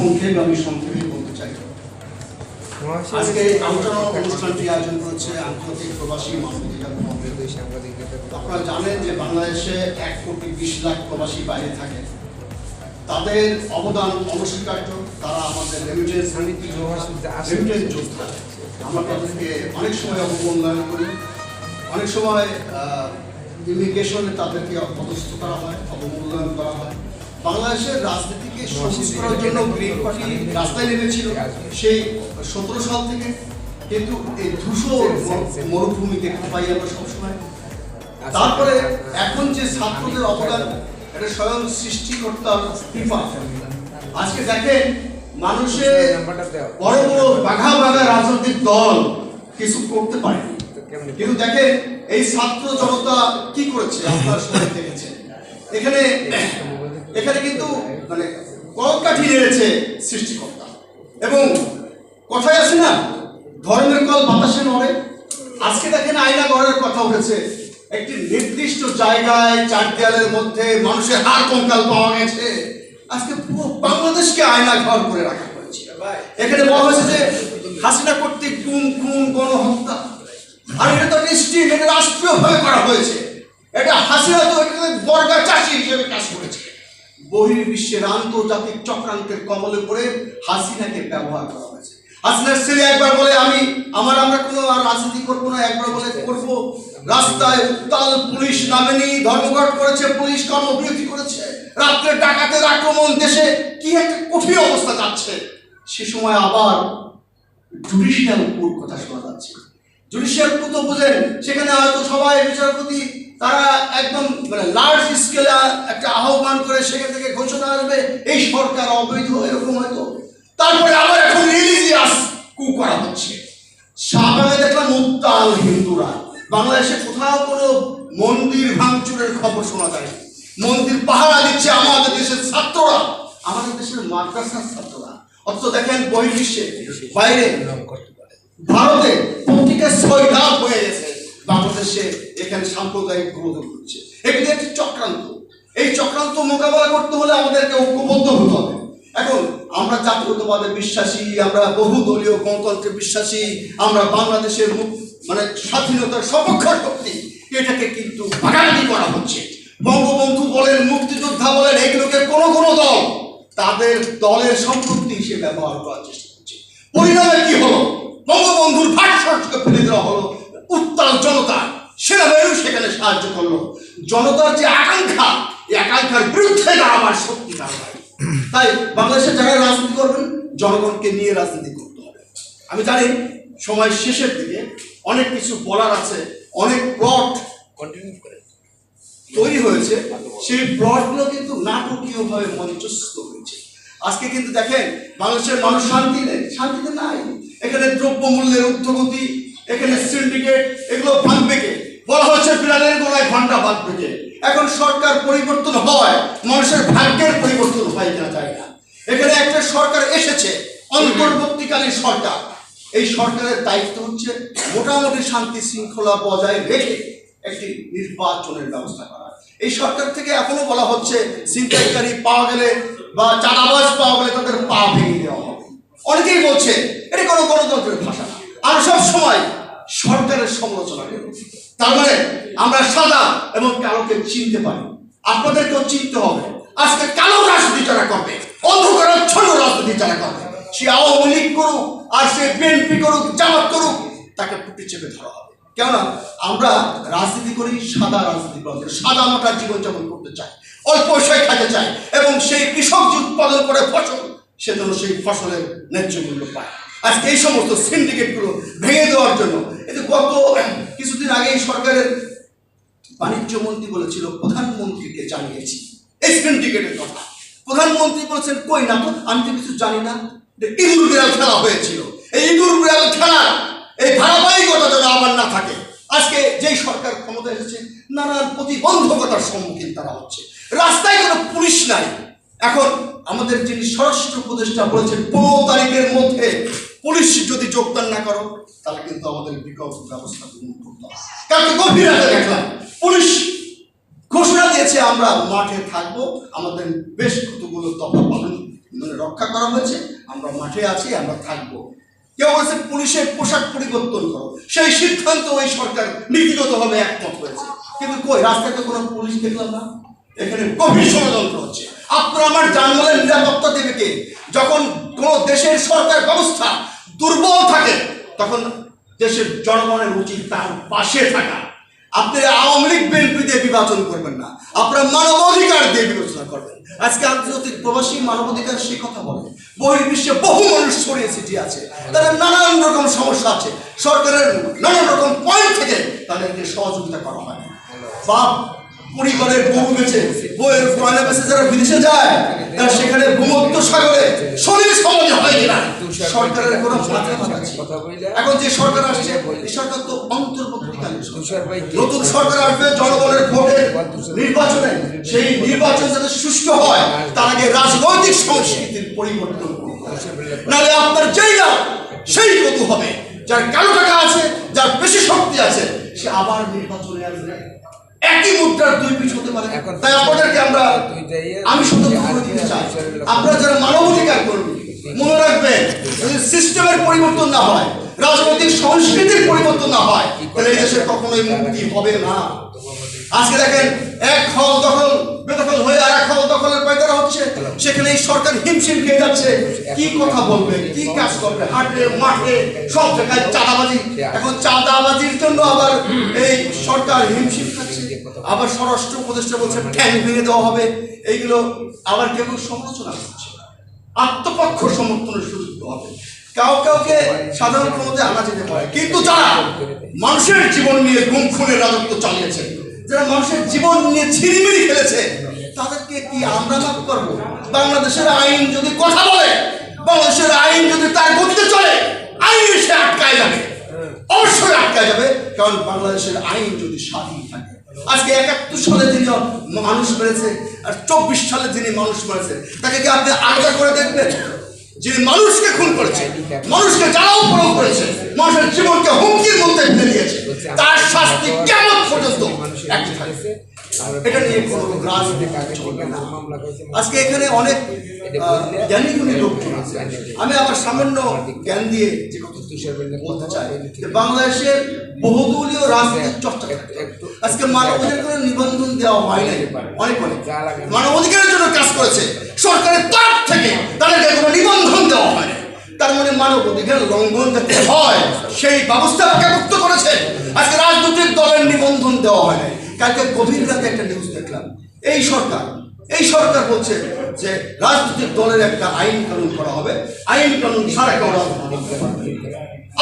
সংক্ষেপ আমি সংক্ষেপে বলতে চাই। আজকে আলোচনা অনুষ্ঠানটি আয়োজন করেছে আন্তর্জাতিক প্রবাসী মানবাধিকার। আপনারা জানেন যে বাংলাদেশে এক কোটি বিশ লাখ প্রবাসী বাইরে থাকে। তাদের অবদান অনস্বীকার্য। তারা আমাদের রেমিটেন্স রেমিটেন্স যোদ্ধা। আমরা তাদেরকে অনেক সময় অবমূল্যায়ন করি। অনেক সময় ইমিগ্রেশনে তাদেরকে অপদস্থ করা হয় অবমূল্যায়ন করা হয়। বাংলাদেশের রাজনীতিকে সবুজ করার জন্য গ্রিন পার্টি রাস্তায় নেমেছিল। সেই সতেরো সাল থেকে কিন্তু এই ধূসর মরুভূমি দেখতে পাই আমরা সবসময়। তারপরে এখন যে ছাত্রদের অবদান এটা স্বয়ং সৃষ্টিকর্তার কৃপা। আজকে দেখেন মানুষের বড় বড় বাঘা বাঘা রাজনৈতিক দল কিছু করতে পারেনি। কিন্তু দেখেন এই ছাত্র জনতা কি করেছে? আপনারা সবাই দেখেছেন। এখানে এখানে কিন্তু মানে কলকাঠি নেড়েছে সৃষ্টিকর্তা। এবং কথায় আছে না, ধর্মের কল বাতাসে নড়ে। আজকে দেখেন আয়না ঘরের কথা উঠেছে। একটি নির্দিষ্ট জায়গায় চার দেয়ালের মধ্যে মানুষের হাড় কঙ্কাল পাওয়া গেছে। আজকে পুরো বাংলাদেশকে আয়না ঘর করে রাখা হয়েছে। এখানে বলা হয়েছে যে হাসিনা কর্তৃক গুম খুন, গণহত্যা। আর এটা তো নিশ্চিত, এটা রাষ্ট্রীয়ভাবে করা হয়েছে। এটা হাসিনা তো এটা বর্গা চাষি হিসেবে কাজ করেছে। বহির্বিশ্বের আন্তর্জাতিক চক্রান্তের কবলে পড়ে হাসিনাকে ব্যবহার করা হয়েছে। হাসিনার ছেলে একবার বলে, আমি, আমার আমরা কোনো আর রাজনীতি করব না। একবার বলে, করব। রাস্তায় উত্তাল পুলিশ নামেনি, ধর্মঘট করেছে, পুলিশ কর্মবিরতি করেছে। রাত্রে ডাকাতের আক্রমণ, দেশে কি একটা কঠিন অবস্থা যাচ্ছে। সে সময় আবার জুডিশিয়াল কোর্ট কথা শোনা যাচ্ছে। জুডিশিয়াল কোর্ট বোঝেন, সেখানে হয়তো সবাই বিচারপতি তারা একদম মানে লার্জ স্কেলে একটা আহ্বান করে সেখান থেকে ঘোষণা আসবে, এই সরকার অবৈধ, এরকম হয়তো। তারপরে আবার এখন রিলিজিয়াস কু করা হচ্ছে। শাহবাগে দেখলাম উত্তাল হিন্দুরা। বাংলাদেশে কোথাও কোনো মন্দির ভাঙচুরের খবর শোনা যায় মন্দির পাহারা দিচ্ছে আমাদের দেশের ছাত্ররা। আমাদের দেশের মাদ্রাসার ছাত্ররা। অথচ দেখেন বহির্বিশ্বে, বাইরে, ভারতে পত্রিকা ছয় লাভ হয়ে গেছে। বাংলাদেশে এখানে সাম্প্রদায়িক একটি চক্রান্ত। এই চক্রান্ত মোকাবেলা করতে হলে আমাদেরকে ঐক্যবদ্ধ হতে হবে। এখন আমরা বিশ্বাসী, আমরা বহুদলীয় গণতন্ত্রে বিশ্বাসী, আমরা বাংলাদেশের মানে স্বাধীনতার সপক্ষ শক্তি। এটাকে কিন্তু ভাগাভাগি করা হচ্ছে। বঙ্গবন্ধু বলেন, মুক্তিযোদ্ধা বলেন, এগুলোকে কোনো কোনো দল তাদের দলের সম্পত্তি হিসেবে ব্যবহার করার চেষ্টা করছে। পরিণামে কি হলো? বঙ্গবন্ধুর ভাষ্যকে ফেলে দেওয়া হলো উত্তাল জনতা সেনাবাহিনী সেখানে সাহায্য করল। জনতার যে আকাঙ্ক্ষা এই আকাঙ্ক্ষার বিরুদ্ধে দাঁড়াবার শক্তি নাই। তাই বাংলাদেশের যারা রাজনীতি করবেন জনগণকে নিয়ে রাজনীতি করতে হবে। আমি জানি সময় শেষের দিকে অনেক কিছু বলার আছে অনেক প্লট কন্টিনিউ করে। তৈরি হয়েছে। সেই প্লটগুলো কিন্তু নাটকীয়ভাবে মঞ্চস্থ হয়েছে। আজকে কিন্তু দেখেন বাংলাদেশের মানুষ শান্তি নেই শান্তিতে নাই। এখানে দ্রব্যমূল্যের ঊর্ধ্বগতি এখানে সিন্ডিকেট এগুলো ভাঙবে কে? বলা হচ্ছে বিড়ালের গলায় ঘণ্টা বাঁধবে কে এখন সরকার পরিবর্তন হয়, মানুষের ভাগ্যের পরিবর্তন হয় কিনা যায় না। এখানে একটা সরকার এসেছে, অন্তর্বর্তীকালীন সরকার। এই সরকারের দায়িত্ব হচ্ছে মোটামুটি শান্তি শৃঙ্খলা বজায় রেখে একটি নির্বাচনের ব্যবস্থা করা। এই সরকার থেকে এখনও বলা হচ্ছে, ছিনতাইকারী পাওয়া গেলে বা চাঁদাবাজ পাওয়া গেলে তাদের পা ভেঙে দেওয়া হবে। অনেকেই বলছে, এটা কোনো গণতন্ত্রের ভাষা আর সব সময় সরকারের সমালোচনা করি তার মানে আমরা সাদা এবং কালোকে চিনতে পারি। আপনাদেরকেও চিনতে হবে। আজকে কালো রাজনীতি যারা করবে অন্ধকারাচ্ছন্ন রাজনীতি যারা করবে, সে আওয়ামী লীগ করুক আর সে বিএনপি করুক, জামাত করুক, তাকে পুটি চেপে ধরা হবে। কেননা আমরা রাজনীতি করি, সাদা রাজনীতি করি সাদা মাটার জীবনযাপন করতে চাই, অল্প পয়সায় খেতে চাই এবং সেই কৃষক যে উৎপাদন করে ফসল, সে যেন সেই ফসলের ন্যায্য মূল্য পায়। আজকে এই সমস্ত সিন্ডিকেটগুলো ভেঙে দেওয়ার জন্য, এতে গত কিছুদিন আগে সরকারের বাণিজ্য মন্ত্রী বলেছিল, প্রধানমন্ত্রীকে জানিয়েছি। এই সিন্ডিকেটের কথা। প্রধানমন্ত্রী বলেছেন, কই না আমি তো কিছু জানি না। ইঁদুর বিড়াল খেলা হয়েছিল। এই ইঁদুর বিড়াল খেলা এই ধারাবাহিকতা যেন আবার না থাকে। আজকে যেই সরকার ক্ষমতা এসেছে, নানান প্রতিবন্ধকতার সম্মুখীন তারা হচ্ছে। রাস্তায় কোনো পুলিশ নাই। এখন আমাদের যিনি স্বরাষ্ট্র উপদেষ্টা বলেছেন, পনেরো তারিখের মধ্যে পুলিশ যদি যোগদান না করো, তাহলে কিন্তু আমাদের বিকল্প ব্যবস্থা গ্রহণ করতে হবে। গভীর দেখলাম পুলিশ ঘোষণা দিয়েছে, আমরা মাঠে থাকব, আমাদের বেশ কতগুলো দফা পালন মানে রক্ষা করা হয়েছে, আমরা মাঠে আছি, আমরা থাকব। কেউ বলেছে, পুলিশের পোশাক পরিবর্তন করো। সেই সিদ্ধান্ত ওই সরকার নীতিগতভাবে একমত হয়েছে। কিন্তু কই রাস্তাতে কোনো পুলিশ দেখলাম না। এখানে গভীর ষড়যন্ত্র হচ্ছে। আপনার আমার জানমালের নিরাপত্তা দেবে কে যখন কোনো দেশের সরকার ব্যবস্থা দুর্বল থাকে, তখন দেশের জনগণের উচিত তার পাশে থাকা। আপনি আওয়ামী লীগ বিএনপি দিয়ে বিভাজন করবেন না। আপনার মানবাধিকার দিয়ে বিবেচনা করবেন। আজকে আন্তর্জাতিক প্রবাসী মানবাধিকার সে কথা বলে। বহির্বিশ্বে বহু মানুষ ছড়িয়ে ছিটিয়ে আছে। তাদের নানান রকম সমস্যা আছে। সরকারের নানান রকম পয়েন্ট থেকে তাদেরকে সহযোগিতা করা হয়। বাপ পরিবারের বউ বেছে বউয়ের পয়লা বেছে যারা বিদেশে যায়, তারা সেখানে ভূমধ্য সাগরে শরীর সমাজে হয় কিনা? সরকারের কোনো এখন যে সরকার আসছে সরকার তো অন্তর্বর্তীকালীন? নতুন সরকার আসবে, জনগণের ভোটে নির্বাচনে, সেই নির্বাচন যাতে সুষ্ঠু হয়, তার আগে রাজনৈতিক সংস্কৃতির পরিবর্তন নাহলে আপনার যেই সেই কতু হবে। যার কালো টাকা আছে, যার বেশি শক্তি আছে, সে আবার নির্বাচনে আসবে। একই মুদ্রার দুই পিঠ হতে পারে। তাই আপনাদেরকে আমরা আমি সতর্ক করে দিতে চাই। আপনারা যারা মানবাধিকার করবেন মনে রাখবেন যদি সিস্টেমের পরিবর্তন না হয় রাজনৈতিক সংস্কৃতির পরিবর্তন না হয় তাহলে দেশের কখনোই মুক্তি হবে না। আজকে দেখেন এক হল দখল বেদখল হয়ে আর এক হল দখলের পায়তারা হচ্ছে। সেখানে এই সরকার হিমশিম খেয়ে যাচ্ছে। কি কথা বলবে কি কাজ করবে হাটে মাঠে সব জায়গায় চাঁদাবাজি। এখন চাঁদাবাজির জন্য আবার এই সরকার হিমশিম খাচ্ছে। আবার স্বরাষ্ট্র উপদেষ্টা বলছে ঠ্যাং ভেঙে দেওয়া হবে। এইগুলো আবার কেউ সমালোচনা করছে। আত্মপক্ষ সমর্থনের সুযোগ দেওয়া হবে। কাউ কাউকে সাধারণ ক্ষমতায় আনা যেতে পারে। কিন্তু যারা মানুষের জীবন নিয়ে গুম খুনের রাজত্ব চালিয়েছে, যারা মানুষের জীবন নিয়ে ছিনিমিনি খেলেছে, তাদেরকে কি আমরা মাফ করব? বাংলাদেশের আইন যদি কথা বলে, বাংলাদেশের আইন যদি তার গতিতে চলে, আইন সে আটকায় যাবে। অবশ্যই আটকায় যাবে। কারণ বাংলাদেশের আইন যদি স্বাধীন থাকে আজকে একাত্তর সালে যিনি মানুষ মেরেছে আর চব্বিশ সালে যিনি মানুষ মেরেছে, তাকে কি আপনি আলাদা করে দেখবেন? যিনি মানুষকে খুন করেছে, মানুষকে যারা প্রয়োগ করেছে, মানুষের জীবনকে হুমকির মধ্যে ফেলে দিয়েছে, তার শাস্তি কেমন পর্যন্ত? একই থাকবে আজকে এখানে অনেক লোকজন আছে। আমি আমার সামান্য জ্ঞান দিয়ে যে বলতে চাই বাংলাদেশের বহুদলীয় রাজনীতির চর্চা আজকে নিবন্ধন দেওয়া হয় নাই। অনেক অনেক। মানবাধিকারের জন্য কাজ করেছে। সরকারের তরফ থেকে তাদেরকে কোনো নিবন্ধন দেওয়া হয় তার মানে মানব অধিকার লঙ্ঘন যাতে হয়, সেই ব্যবস্থা মুক্ত করেছে। আজকে রাজনৈতিক দলের নিবন্ধন দেওয়া হয় কালকে গভীর রাতে একটা নিউজ দেখলাম। এই সরকার এই সরকার বলছে যে রাজনৈতিক দলের একটা আইন কানুন করা হবে। আইন কানুন ছাড়া কেউ না।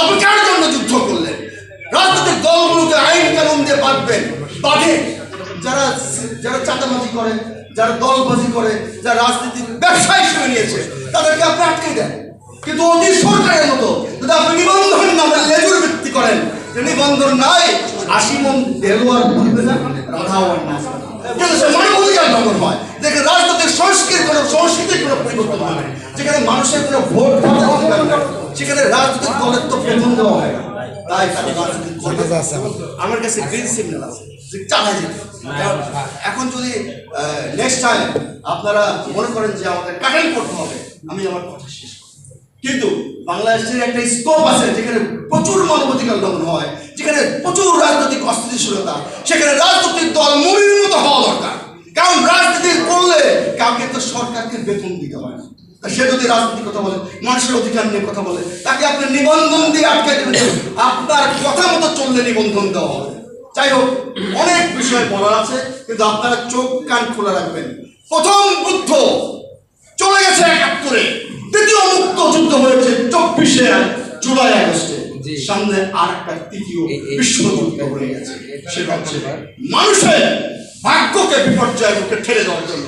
আপনি কার জন্য যুদ্ধ করলেন? রাজনৈতিক দলগুলোকে আইন কানুন দিয়ে বাঁধবেন, বাঁধে। যারা যারা চাঁদাবাজি করে, যারা দলবাজি করে, যারা রাজনীতির ব্যবসায় শুনে নিয়েছে, তাদেরকে আপনি আটকে দেন। কিন্তু অতি সরকারের মতো যদি আপনি নিবন্ধন নামে লেজুর ভিত্তি করেন, যে নিবন্ধন নাই আশি মন দেলোয়ার বলবে না রাধাওয়ার না। কিন্তু সে মানবাধিকার ভঙ্গন হয়। যেখানে রাজনৈতিক সংস্কৃতির কোনো সংস্কৃতির কোনো পরিবর্তন হয় যেখানে মানুষের কোনো ভোট সেখানে রাজনৈতিক দলের তো বেতন দেওয়া হয় তাই। আমার। কাছে গ্রিন সিগন্যাল আছে যেতে এখন যদি নেক্সট টাইম আপনারা মনে করেন যে আমাদের কাটাল করতে হবে আমি আমার কথা শেষ। কিন্তু বাংলাদেশের একটা স্কোপ আছে যেখানে প্রচুর মানবাধিকার লঙ্ঘন হয়, যেখানে প্রচুর রাজনৈতিক অস্থিতিশীলতা, সেখানে রাজনৈতিক দল মুড়ির মতো হওয়া দরকার। কারণ রাজনীতি করলে কাউকে তো সরকারকে বেতন দিতে হয় না। সে যদি রাজনীতির কথা বলে, মানুষের অধিকার নিয়ে কথা বলে, তাকে আপনি নিবন্ধন দিয়ে আটকে দেবেন আপনার কথা মতো চললে নিবন্ধন দেওয়া হবে। যাই হোক, অনেক বিষয় বলার আছে, কিন্তু আপনারা চোখ কান খোলা রাখবেন। প্রথম সামনে আর একটা তৃতীয় বিশ্বযুদ্ধ হয়ে গেছে সেটা হচ্ছে মানুষের ভাগ্যকে বিপর্যয়ের মুখে ঠেলে দেওয়ার জন্য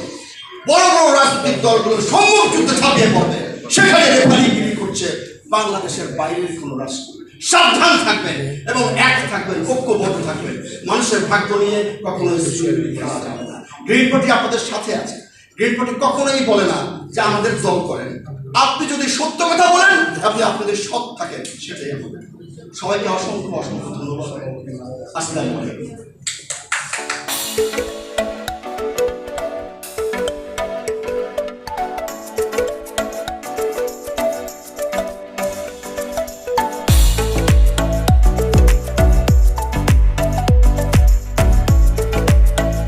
বড় বড় রাজনৈতিক দলগুলো সম্মুখ যুদ্ধে ছাপিয়ে পড়বে সেখানে রেফারিগিরি করছে বাংলাদেশের বাইরের কোনো রাষ্ট্র সাবধান থাকবেন এবং এক থাকবেন ঐক্যবদ্ধ থাকবেন মানুষের ভাগ্য নিয়ে কখনো গ্রিন পার্টি আপনাদের সাথে আছে গ্রিন পার্টি কখনোই বলে না যে আমাদের দল করেন আপনি যদি সত্য কথা বলেন আপনি আপনাদের সৎ থাকেন সেটাই হবে সবাইকে অসংখ্য অসংখ্য ধন্যবাদ আসসালামু আলাইকুম